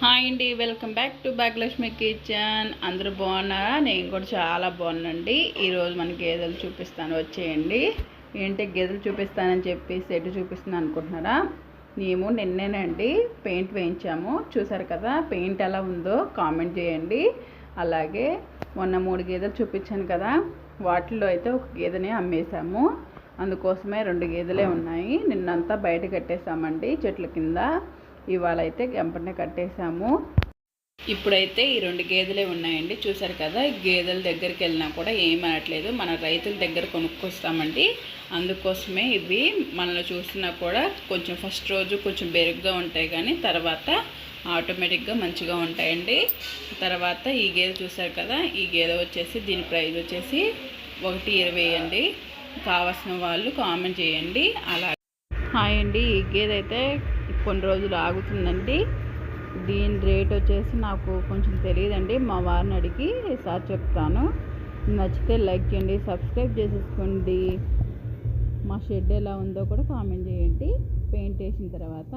Hi అండి welcome back to Bhagyalakshmi kitchen. అందరూ బాగున్నారా? నేను కూడా చాలా బాగున్నాండి ఈరోజు మన గేదెలు చూపిస్తాను. వచ్చేయండి. ఏంటి గేదెలు చూపిస్తానని చెప్పి సెట్ చూపిస్తున్నాను అనుకుంటున్నారా? మేము నిన్నేనండి పెయింట్ వేయించాము. చూసారు కదా పెయింట్ ఎలా ఉందో కామెంట్ చేయండి. అలాగే మొన్న మూడు గేదెలు చూపించాను కదా వాటిల్లో అయితే ఒక గేదెని అమ్మేశాము. అందుకోసమే రెండు గేదెలే ఉన్నాయి. నిన్నంతా బయట కట్టేశామండి చెట్ల కింద. ఇవాళ అయితే గంపనే కట్టేశాము. ఇప్పుడైతే ఈ రెండు గేదెలే ఉన్నాయండి. చూసారు కదా గేదెల దగ్గరికి వెళ్ళినా కూడా ఏం అనట్లేదు. మన రైతుల దగ్గర కొనుక్కొస్తామండి. అందుకోసమే ఇవి మనల్ని చూసినా కూడా కొంచెం ఫస్ట్ రోజు కొంచెం బెరుగ్గా ఉంటాయి కానీ తర్వాత ఆటోమేటిక్గా మంచిగా ఉంటాయండి. తర్వాత ఈ గేదె చూసారు కదా ఈ గేదె వచ్చేసి దీని ప్రైస్ వచ్చేసి ఒకటి ఇరవై అండి. కావాల్సిన వాళ్ళు కామెంట్ చేయండి. అలా హాయ్ అండి ఈ గేదె అయితే కొన్ని రోజులు ఆగుతుందండి. దీని రేట్ వచ్చేసి నాకు కొంచెం తెలియదండి. మా వారిని అడిగి సార్ చెప్తాను. నచ్చితే లైక్ చేయండి సబ్స్క్రైబ్ చేసేసుకోండి. మా షెడ్ ఎలా ఉందో కూడా కామెంట్ చేయండి. పెయింట్ వేసిన తర్వాత